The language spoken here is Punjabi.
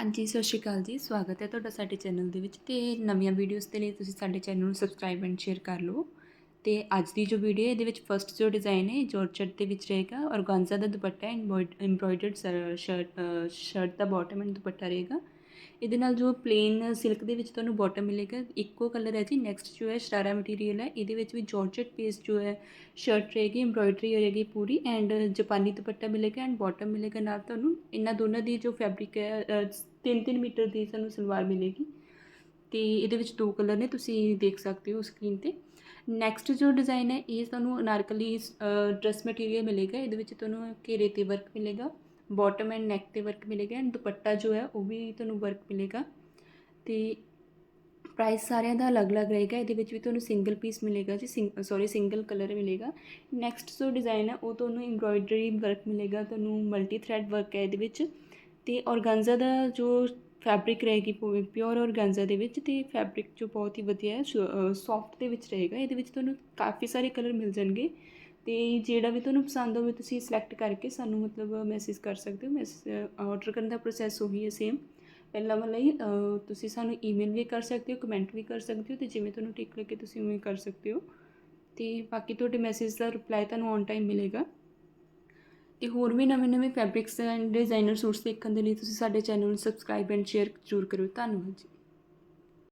ਹਾਂਜੀ, ਸਤਿ ਸ਼੍ਰੀ ਅਕਾਲ ਜੀ। ਸਵਾਗਤ ਹੈ ਤੁਹਾਡਾ ਸਾਡੇ ਚੈਨਲ ਦੇ ਵਿੱਚ ਤੇ ਨਵੀਆਂ ਵੀਡੀਓਜ਼ ਦੇ ਲਈ ਤੁਸੀਂ ਸਾਡੇ ਚੈਨਲ ਨੂੰ ਸਬਸਕ੍ਰਾਈਬ ਐਂਡ ਸ਼ੇਅਰ ਕਰ ਲਓ ਤੇ ਅੱਜ ਦੀ ਜੋ ਵੀਡੀਓ ਹੈ, ਇਹਦੇ ਵਿੱਚ ਫਰਸਟ ਜੋ ਡਿਜ਼ਾਈਨ ਹੈ ਜੋਰਜਟ ਦੇ ਵਿੱਚ ਰਹੇਗਾ ਔਰਗਾਂਜ਼ਾ ਦਾ ਦੁਪੱਟਾ ਐਮਬ੍ਰੋਇਡਰਡ ਸ਼ਰਟ ਸ਼ਰਟ ਦਾ ਬਾਟਮ ਐਂਡ ਦੁਪੱਟਾ ਰਹੇਗਾ। ਇਹਦੇ ਨਾਲ ਜੋ ਪਲੇਨ ਸਿਲਕ ਦੇ ਵਿੱਚ ਤੁਹਾਨੂੰ ਬਾਟਮ ਮਿਲੇਗਾ, ਇੱਕੋ ਕਲਰ ਹੈ ਜੀ। ਨੈਕਸਟ ਜੋ ਹੈ, ਸ਼ਰਾਰਾ ਮਟੀਰੀਅਲ ਹੈ। ਇਹਦੇ ਵਿੱਚ ਵੀ ਜੋਰਜਟ ਪੇਸ ਜੋ ਹੈ ਸ਼ਰਟ ਰਹੇਗੀ ਐਮਬ੍ਰੋਇਡਰੀ ਹੋਏਗੀ ਪੂਰੀ ਐਂਡ ਜਾਪਾਨੀ ਦੁਪੱਟਾ ਮਿਲੇਗਾ ਐਂਡ ਬਾਟਮ ਮਿਲੇਗਾ ਨਾਲ ਤੁਹਾਨੂੰ। ਇਹਨਾਂ ਦੋਨਾਂ ਦੀ ਜੋ ਫੈਬਰਿਕ ਹੈ 3-3 ਮੀਟਰ ਦੀ ਸਾਨੂੰ ਸਲਵਾਰ ਮਿਲੇਗੀ ਤੇ ਇਹਦੇ ਵਿੱਚ ਦੋ ਕਲਰ ਨੇ, ਤੁਸੀਂ ਦੇਖ ਸਕਦੇ ਹੋ ਸਕਰੀਨ ਤੇ। ਨੈਕਸਟ ਜੋ ਡਿਜ਼ਾਈਨ ਹੈ, ਇਹ ਤੁਹਾਨੂੰ ਅਨਾਰਕਲੀ ਡਰੈਸ ਮਟੀਰੀਅਲ ਮਿਲੇਗਾ। ਇਹਦੇ ਵਿੱਚ ਤੁਹਾਨੂੰ ਘੇਰੇ ਤੇ ਵਰਕ ਮਿਲੇਗਾ ਬਾਟਮ ਐਂਡ ਨੈਕ ਤੇ ਵਰਕ ਮਿਲੇਗਾ ਐਂਡ ਦੁਪੱਟਾ ਜੋ ਹੈ, ਉਹ ਵੀ ਤੁਹਾਨੂੰ ਵਰਕ ਮਿਲੇਗਾ। ਤੇ ਪ੍ਰਾਈਸ ਸਾਰਿਆਂ ਦਾ ਅਲੱਗ-ਅਲੱਗ ਰਹੇਗਾ। ਇਹਦੇ ਵਿੱਚ ਵੀ ਤੁਹਾਨੂੰ ਸਿੰਗਲ ਪੀਸ ਮਿਲੇਗਾ ਜੀ ਸੌਰੀ ਸਿੰਗਲ ਕਲਰ ਮਿਲੇਗਾ। ਨੈਕਸਟ ਜੋ ਡਿਜ਼ਾਈਨ ਹੈ, ਉਹ ਤੁਹਾਨੂੰ ਐਮਬ੍ਰੋਇਡਰੀ ਵਰਕ ਮਿਲੇਗਾ। ਤੁਹਾਨੂੰ ਮਲਟੀ ਥ੍ਰੈਡ ਵਰਕ ਹੈ ਇਹਦੇ ਵਿੱਚ। ਅਤੇ ਔਰਗਾਂਜ਼ਾ ਦਾ ਜੋ ਫੈਬਰਿਕ ਰਹੇਗੀ ਪਿਓਰ ਔਰਗਾਂਜ਼ਾ ਦੇ ਵਿੱਚ ਅਤੇ ਫੈਬਰਿਕ ਜੋ ਬਹੁਤ ਹੀ ਵਧੀਆ ਹੈ ਸੋਫਟ ਦੇ ਵਿੱਚ ਰਹੇਗਾ, ਇਹਦੇ ਵਿੱਚ ਤੁਹਾਨੂੰ ਕਾਫੀ ਸਾਰੇ ਕਲਰ ਮਿਲ ਜਾਣਗੇ ਅਤੇ ਜਿਹੜਾ ਵੀ ਤੁਹਾਨੂੰ ਪਸੰਦ ਹੋਵੇ ਤੁਸੀਂ ਸਿਲੈਕਟ ਕਰਕੇ ਸਾਨੂੰ ਮਤਲਬ ਮੈਸੇਜ ਕਰ ਸਕਦੇ ਹੋ ਮੈਸੇਜ ਆਰਡਰ ਕਰਨ ਦਾ ਪ੍ਰੋਸੈਸ ਉਹੀ ਹੈ ਸੇਮ ਪਹਿਲਾਂ ਵਾਲਾ ਹੀ ਤੁਸੀਂ ਸਾਨੂੰ ਈਮੇਲ ਵੀ ਕਰ ਸਕਦੇ ਹੋ ਕਮੈਂਟ ਵੀ ਕਰ ਸਕਦੇ ਹੋ ਤੇ ਜਿਵੇਂ ਤੁਹਾਨੂੰ ਠੀਕ ਲੱਗੇ ਤੁਸੀਂ ਉਵੇਂ ਕਰ ਸਕਦੇ ਹੋ। ਤੇ ਬਾਕੀ ਤੁਹਾਡੇ ਮੈਸੇਜ ਦਾ ਰਿਪਲਾਈ ਤੁਹਾਨੂੰ ਔਨ ਟਾਈਮ ਮਿਲੇਗਾ। ਤੇ ਹੋਰ ਵੀ ਨਵੇਂ-ਨਵੇਂ ਫੈਬਰਿਕਸ ਐਂਡ ਡਿਜ਼ਾਈਨਰ ਸੂਟਸ ਦੇਖਣ ਦੇ ਲਈ ਤੁਸੀਂ ਸਾਡੇ ਚੈਨਲ ਨੂੰ ਸਬਸਕ੍ਰਾਈਬ ਐਂਡ ਸ਼ੇਅਰ ਜ਼ਰੂਰ ਕਰੋ ਧੰਨਵਾਦ ਜੀ।